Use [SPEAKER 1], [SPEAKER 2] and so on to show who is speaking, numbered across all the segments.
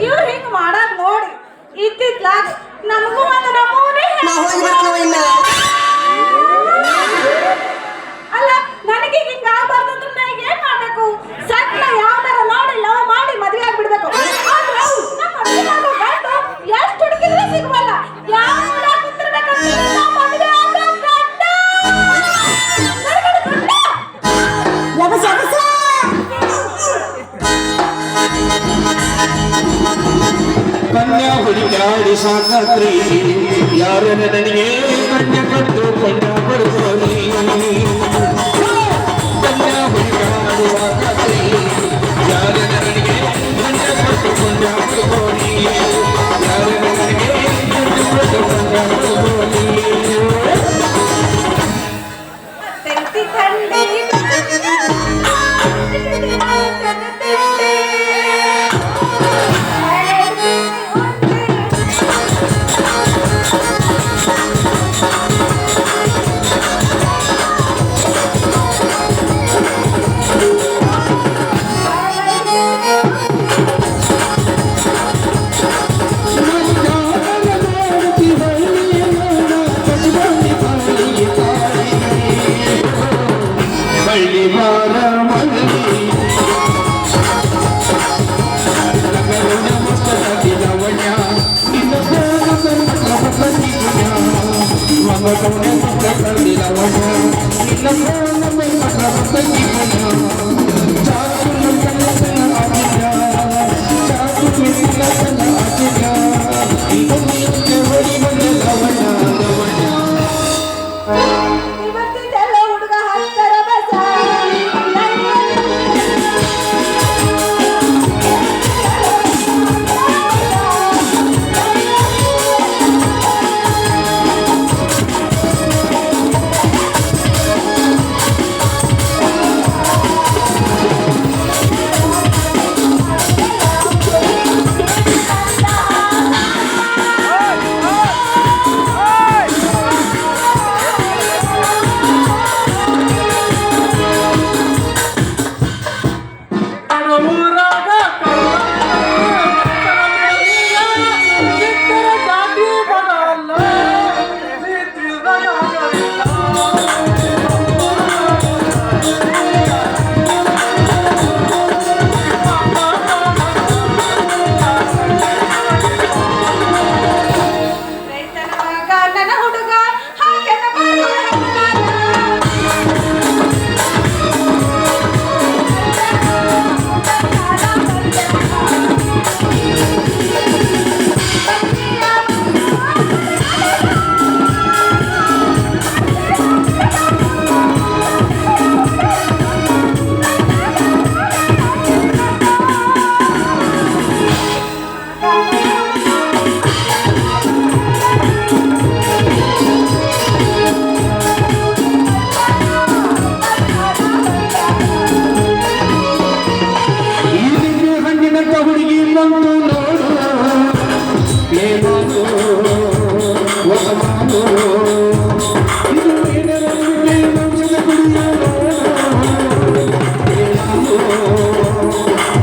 [SPEAKER 1] ಇವ್ರು ಹಿಂಗ್ ಮಾಡಾಕ್ ನೋಡಿ. ಇತ್ತಿತ್ಲಾಗ ನಮಗೂ ಒಂದು ನಮೂನೆ
[SPEAKER 2] ನಾವು
[SPEAKER 3] ಕನ್ಯಾ ಹುಡುಕಾಡಿ ಸಾಕಾತ್ರಿ. ಯಾರ ನನಗೆ ಕನ್ಯಾ ಕಟ್ಟು ಕೊಂಡ ಬರುತ್ತೀನಿ ಕನ್ಯಾ ಹುಡುಕಾಡಿ ಸಾಕಾತ್ರಿ. ಯಾರ ನನಗೆ ಕನ್ಯಾ ಕಟ್ಟು ಕೊಂಡ ಬರುತ್ತೀನಿ ಯಾರ ನನಗೆ ಕನ್ಯಾ ಕಟ್ಟು ಕೊಂಡ
[SPEAKER 4] con el de la guapa, y la mano
[SPEAKER 2] me de.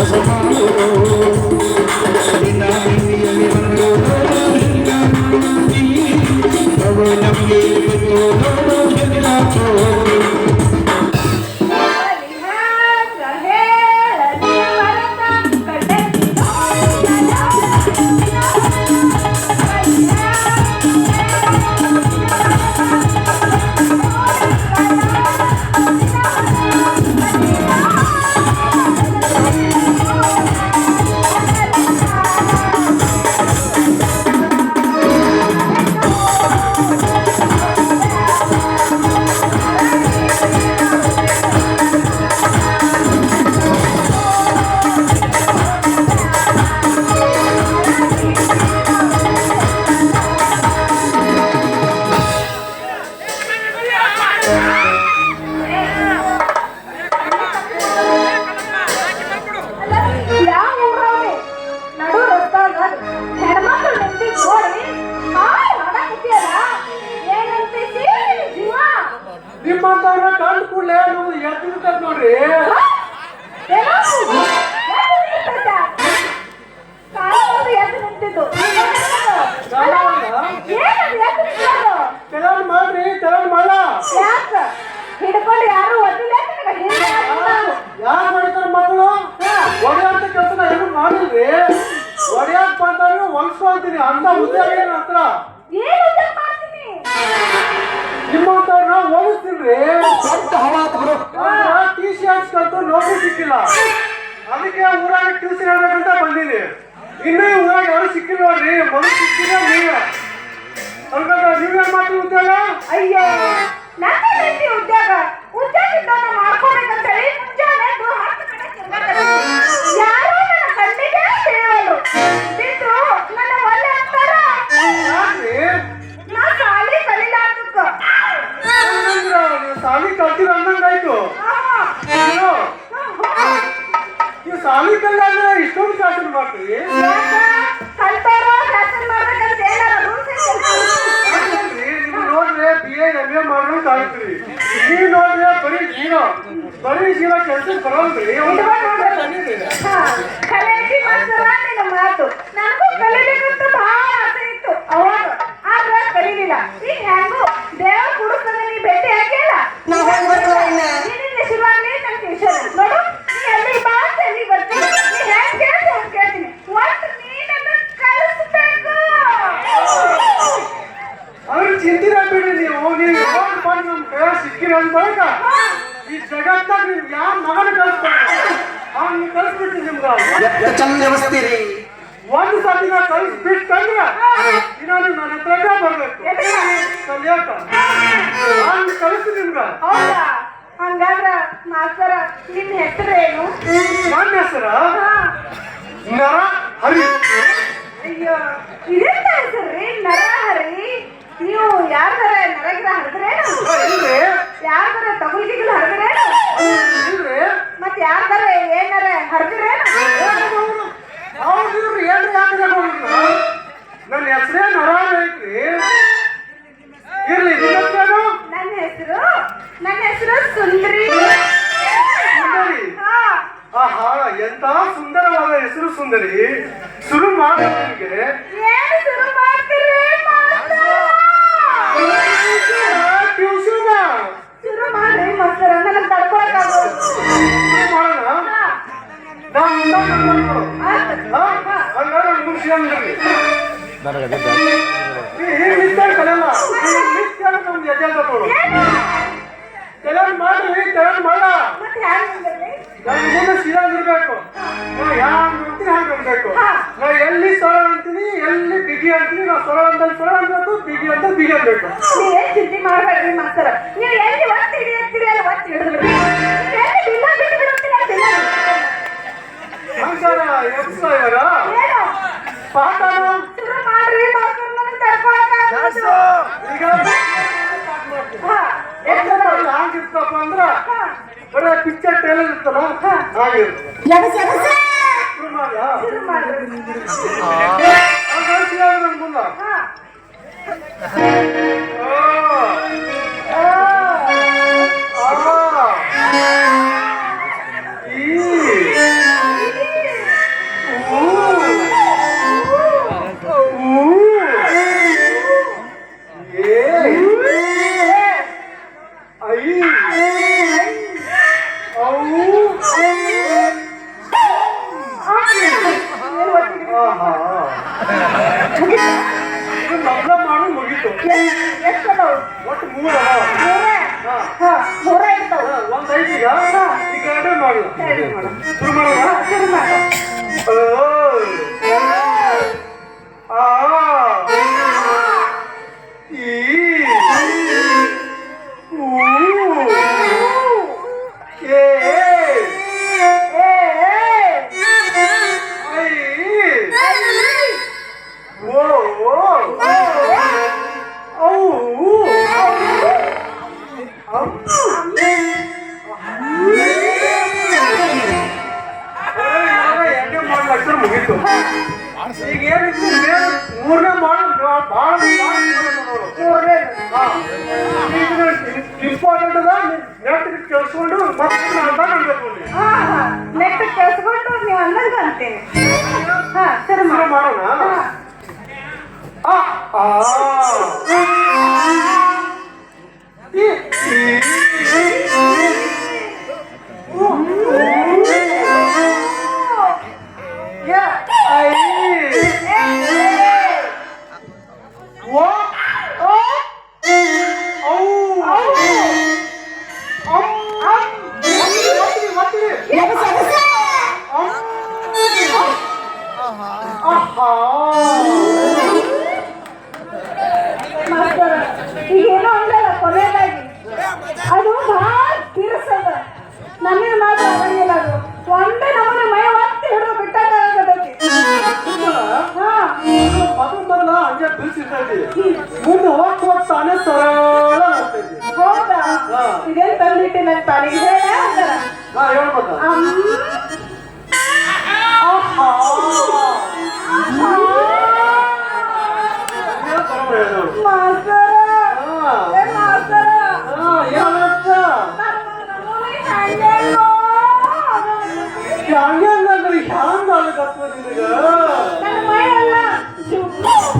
[SPEAKER 2] was
[SPEAKER 4] a ಓದಿಸ್ತೀನ್ರಿ
[SPEAKER 3] ದೊಡ್ಡ ಹವಾ ಆತು ಬಿಡು.
[SPEAKER 4] ಟಿ ಸಿ ಹಾಕ್ಸ್ಕೊಂತ ನೌಕರಿ ಸಿಕ್ಕಿಲ್ಲ. ಅದಕ್ಕೆ ಊರಾಗ ಟ್ಯೂಷನ್ ಹೇಳ್ಬೇಕಂತ ಬಂದೀನಿ. ಇನ್ನೂ ಈ ಊರಾಗ ಯಾರು ಸಿಕ್ಕಿಲ್ಲ ನೋಡ್ರಿ. ಮೊದಲು ಸಿಕ್ಕಿಲ್ಲ ನೀವೇ. ನೀವೇನ್ ಮಾಡ್ತೀವಿ ಉದ್ಯೋಗ?
[SPEAKER 2] ಅಯ್ಯೋ ಹೆಂಡತಿ ಉದ್ಯೋಗ. ಉದ್ಯೋಗ ಮಾಡ್ಕೋಬೇಕಂತ ಹೇಳಿ ಮುಂಜಾನೆ ಎದ್ದು ಹತ್ತು ಕಡೆ ತಿರ್ಗಾಡ್ತೀನಿ. ಯಾರೂ ನನ್ನ ಕಣ್ಣಿಗೆ.
[SPEAKER 4] ಸಾಲಿ ಕಲ್ತಿರ
[SPEAKER 2] ಆಹಾ.
[SPEAKER 4] ನೀವು ಸಾಲಿ ಕಲ್ಲಾದ್ರೆ ಇಷ್ಟೊಂದು ಶಾಸನ ಮಾಡ್ತೀವಿ ನೀವು ನೋಡ್ರಿ ಬಿ ಎ ಎಂ ಎ ಮಾಡೋದು ನೀವು ನೋಡ್ರಿ ಬರೀ ಜೀರೋ ಬರೀ ಜೀರೋ ಕೆಲಸ ಬರೋಲ್ರಿ.
[SPEAKER 2] ಮಾತು ನನಗೂ ಕಲಿಬೇಕಂತ ಬಹಳ ಆಸೆ ಇತ್ತು. ಅವಾಗ. ಆದ್ರೆ ಕಲೀಲಿಲ್ಲ. ಈಗ ಹೆಂಗು
[SPEAKER 4] ನರ ಹರಿ.
[SPEAKER 2] ಅಯ್ಯೋ ಇದೆಂತ ಹೆಸರ್ರಿ ನರಹರಿ ನೀವು ಯಾರ್ದಾರ ನರಗಿರ
[SPEAKER 4] ಹರಿದ್ರೆ
[SPEAKER 2] ಯಾರ ತಗುಲ್ಗಿಗಳು ಹರಿದ್ರೇನು?
[SPEAKER 4] ಇಲ್ರಿ.
[SPEAKER 2] ಮತ್ ತರ ಏನಾರ ಹರಿದ್ರೆ
[SPEAKER 4] ಅವ್ರು ಏನ್ರಿ ಯಾಕೆ ನನ್ನ ಹೆಸರೇ ನರ ಐತ್ರಿ. ಇರ್ಲಿ ನಿನ್ನ
[SPEAKER 2] ಹೆಸರು ನನ್ನ ಹೆಸರು ಸುಂದ್ರಿ.
[SPEAKER 4] ಸುಂದರಿ?
[SPEAKER 2] ಹಾ.
[SPEAKER 4] ಆಹಾ ಎಂತ ಸುಂದರವಾದ ಹೆಸರು ಸುಂದರಿ. ಶುರು ಮಾಡೋದಕ್ಕೆ
[SPEAKER 2] ಏನು ಶುರು ಮಾಡ್ತೀರಿ ಮಾಸ್ತರ?
[SPEAKER 4] ಟ್ಯೂಷನ್ ಸೊಳ ಅನ್ಬೇಕು ಬಿಗಿ ಅಂತ ಬಿಗಿ ಅನ್ಬೇಕು
[SPEAKER 2] ನೀವ್ ಏನ್ ಚಿಂತೆ ಮಾಡ್ಬೇಡ್ರಿ ಮಾಸ್ತರ. ನೀವು ಎಲ್ಲಿ ಒತ್ತಿ ಹಿಡಿಯತ್ತೀರಿ ಅಲ್ಲಿ ಒತ್ತಿ ಹಿಡಿದ್ಬಿಡ್ರಿ ಎಲ್ಲಿ ಬಿಲ್ಲ ಬಿಟ್ಟು ಬಿಡುತ್ತೀರಿ ಅಲ್ಲಿ ಬಿಲ್ಲ
[SPEAKER 4] ಹಂಗಾರ ಎಬ್ಸ ಇವಾಗ?
[SPEAKER 2] ಏನು?
[SPEAKER 4] ಪಾಠನ?
[SPEAKER 2] ಶುರು ಮಾಡ್ರಿ ಮಾಸ್ತರ ನನಗೆ ತಡ್ಕೊಳಕ್ಕಾಗೋದು
[SPEAKER 4] ಈಗ
[SPEAKER 2] ಹಾ. ಎಷ್ಟದ?
[SPEAKER 4] ಹ್ಯಾಂಗಿರ್ತಪ್ಪ ಅಂದ್ರ ಬರೀ ಪಿಕ್ಚರ್ ಟೇಲರ್ ಇರ್ತಲ್ಲ ಹಾಗಿರುತ್ತೆ 말이야. 싫은 말이야.
[SPEAKER 2] 아,
[SPEAKER 4] 아, 날씨 하는
[SPEAKER 2] 건구나.
[SPEAKER 4] 아. ಒಂದ್ ಐದು ಈಗ ಈಗ ಎರಡೇ ಮಾಡಲ್ಲ
[SPEAKER 2] ಸರಿ ಮಾಡು
[SPEAKER 4] ಶುರು ಮಾಡೋಣ
[SPEAKER 2] ಶುರು ಮಾಡು
[SPEAKER 4] ಆ ಮಾಡಿತ್ತು ಈಗ ಏನಿತ್ತು ಮೂರನೇ ಮಾಡಿ ಭಾಳ
[SPEAKER 2] ಮೂರನೇ
[SPEAKER 4] ಇಂಪಾರ್ಟೆಂಟ್ ಅದ ನೆಟ್ ಕೇಳಿಸ್ಕೊಂಡು ಮತ್ತೆ ಅಂತ ಅನ್ಬೇಕು
[SPEAKER 2] ನೆಟ್ ಕೇಳಿಸ್ಕೊಂಡು ನೀವು ಅನ್ನೋದು ಅಂತೀನಿ ಸರಿ
[SPEAKER 4] ಮಾಡೋಣ ಆ ಆ ಈ ಈ
[SPEAKER 2] 이제 드실래지. 문도
[SPEAKER 3] 왔고 산에
[SPEAKER 2] 서라라 갔대. 거다. 이제 빨리 내
[SPEAKER 4] 빨리 해라. 나
[SPEAKER 2] 열어봐. 아하. 아하.
[SPEAKER 4] 양양
[SPEAKER 2] 나들이
[SPEAKER 3] 향한 날 같아 지금.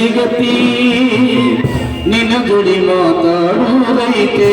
[SPEAKER 3] ಸಿಗತಿ ನಿನ್ನ ಗುಡಿ ಮಾತಾಡುವುದೈತೆ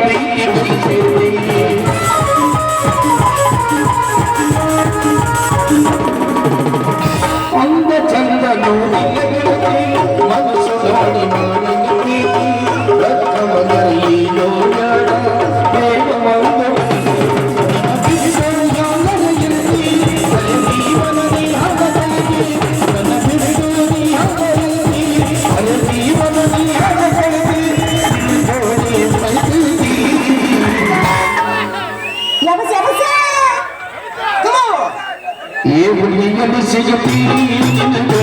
[SPEAKER 3] கரையில் Eu vim a me sentir Eu